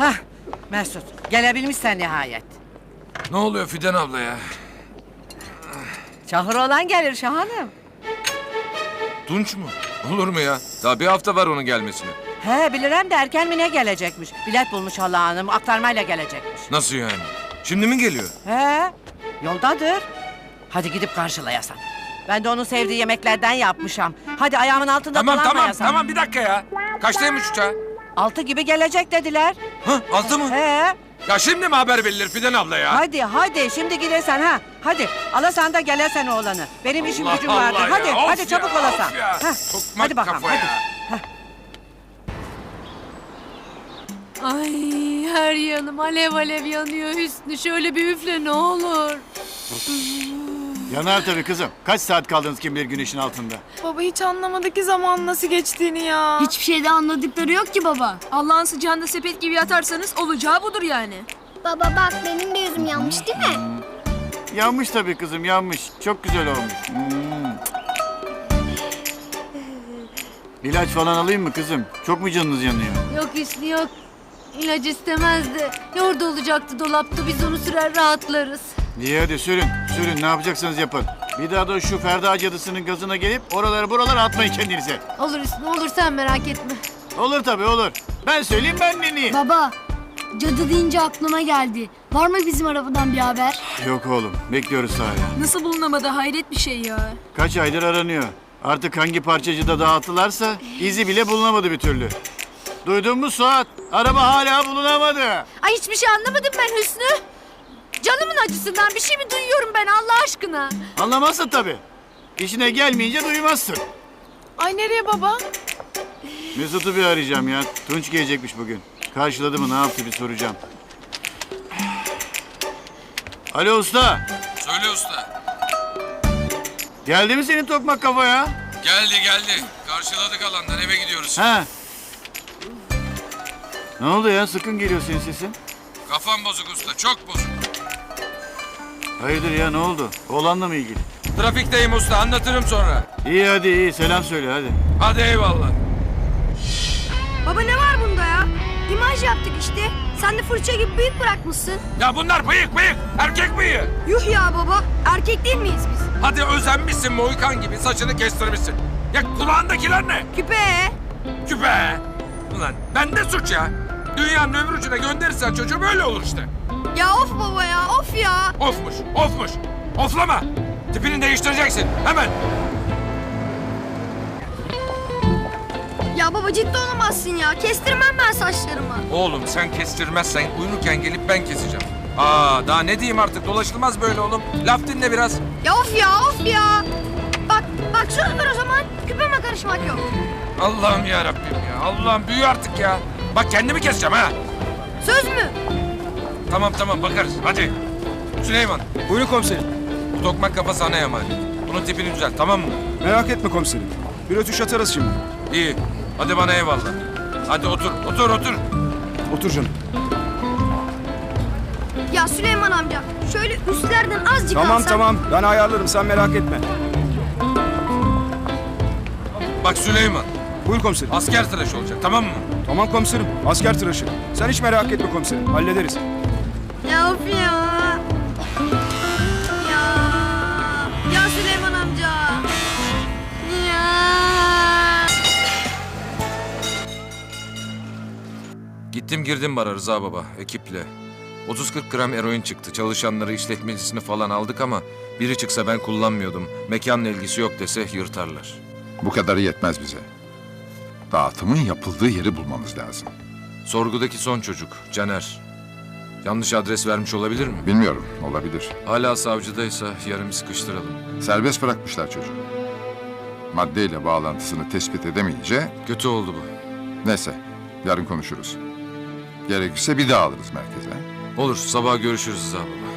Hah Mesut gelebilmişsen nihayet. Ne oluyor Fidan abla ya? Çahır olan gelir Şahanım. Tunç mu? Olur mu ya? Daha bir hafta var onun gelmesine. He bilirim de erken mi ne gelecekmiş. Bilet bulmuş Allah hanım aktarmayla gelecekmiş. Nasıl yani? Şimdi mi geliyor? He yoldadır. Hadi gidip karşılayasam. Ben de onun sevdiği yemeklerden yapmışam. Hadi ayağımın altında Tamam tamam dolanmayasam. tamam bir dakika ya. Kaçtaymış uçağı? Altı gibi gelecek dediler. Ha altı mı? He Ya şimdi mi haber verilir Fidan abla ya? hadi hadi şimdi gidersen ha. Hadi alasan da gelesen oğlanı. Benim işim Allah gücüm vardır. Allah ya, Hadi of hadi ya, çabuk olasan. of ya. Heh, Sokmak Hadi bakalım kafa hadi. ya. Ay her yanım alev alev yanıyor Hüsnü. Şöyle bir üfle ne olur. Yanar tabii kızım. Kaç saat kaldınız kim bilir güneşin altında? Baba hiç anlamadı ki zaman nasıl geçtiğini ya. Hiçbir şeyde anladıkları yok ki baba. Allah'ın sıcağında sepet gibi yatarsanız olacağı budur yani. Baba bak benim de yüzüm yanmış değil mi? Yanmış tabii kızım yanmış. Çok güzel olmuş. Hmm. İlaç falan alayım mı kızım? Çok mu canınız yanıyor? Yok Hüsnü yok. İlaç istemezdi. Yoğurdu olacaktı dolapta biz onu sürer rahatlarız. İyi hadi sürün. Sürün ne yapacaksanız yapın. Bir daha da şu Ferda cadısının gazına gelip oraları buralara atmayın kendinize. Olur Hüsnü olur sen merak etme. Olur tabii olur. Ben söyleyeyim ben deneyeyim. Baba, cadı deyince aklıma geldi. Var mı bizim arabadan bir haber? Yok oğlum bekliyoruz hala. Nasıl bulunamadı hayret bir şey ya. Kaç aydır aranıyor. Artık hangi parçacıda dağıtılarsa izi bile bulunamadı bir türlü. Duydun mu Suat? Araba hala bulunamadı. Ay hiçbir şey anlamadım ben Hüsnü. Canımın acısından bir şey mi duyuyorum ben Allah aşkına? Anlamazsın tabii. İşine gelmeyince duymazsın. Ay nereye baba? Mesut'u bir arayacağım ya. Tunç gelecekmiş bugün. Karşıladı mı ne yaptı bir soracağım. Alo usta. Söyle usta. Geldi mi senin tokmak kafa ya? Geldi geldi. Karşıladık alandan eve gidiyoruz. Ha. Ne oldu ya? Sıkın geliyor senin sesin. Kafam bozuk usta çok bozuk. Hayırdır ya ne oldu? Oğlanla mı ilgili? Trafikteyim usta anlatırım sonra. İyi hadi iyi selam söyle hadi. Hadi eyvallah. Baba ne var bunda ya? İmaj yaptık işte. Sen de fırça gibi bıyık bırakmışsın. Ya bunlar bıyık bıyık. Erkek bıyığı. Yuh ya baba. Erkek değil miyiz biz? Hadi özenmişsin Mohikan gibi saçını kestirmişsin. Ya kulağındakiler ne? Küpe. Küpe. Ulan bende suç ya. Dünyanın öbür ucuna gönderirsen çocuğu böyle olur işte. Ya of baba ya of ya. Ofmuş, ofmuş. Oflama. Tipini değiştireceksin hemen. Ya baba ciddi olamazsın ya. Kestirmem ben saçlarımı. Oğlum sen kestirmezsen uyurken gelip ben keseceğim. Aa daha ne diyeyim artık dolaşılmaz böyle oğlum. Laf dinle biraz. Ya of ya of ya. Bak bak söz ver o zaman. Küpeme karışmak yok. Allah'ım ya Rabbim ya. Allah'ım büyü artık ya. Bak kendimi keseceğim ha. Söz mü? Tamam tamam bakarız hadi. Süleyman Buyurun komiserim. bu tokmak kafa sana emanet. Bunun tipini düzelt tamam mı? Merak etme komiserim. Bir ötüş atarız şimdi. İyi. Hadi bana eyvallah. Hadi otur otur otur. Otur canım. Ya Süleyman amca şöyle üstlerden azıcık Tamam alsan. tamam ben ayarlarım sen merak etme. Bak Süleyman Buyur komiserim. asker tıraşı olacak tamam mı? Tamam komiserim. Asker tıraşı. Sen hiç merak etme komiserim. Hallederiz. Ya of ya. Ya. Ya Süleyman amca. Ya. Gittim girdim bara Rıza baba ekiple. 30-40 gram eroin çıktı. Çalışanları işletmecisini falan aldık ama biri çıksa ben kullanmıyordum. Mekanla ilgisi yok dese yırtarlar. Bu kadarı yetmez bize. Dağıtımın yapıldığı yeri bulmamız lazım. Sorgudaki son çocuk Caner. Yanlış adres vermiş olabilir mi? Bilmiyorum, olabilir. Hala savcıdaysa yarın sıkıştıralım. Serbest bırakmışlar çocuğu. Maddeyle bağlantısını tespit edemeyince Kötü oldu bu. neyse yarın konuşuruz. Gerekirse bir daha alırız merkeze. Olur sabah görüşürüz Rıza baba.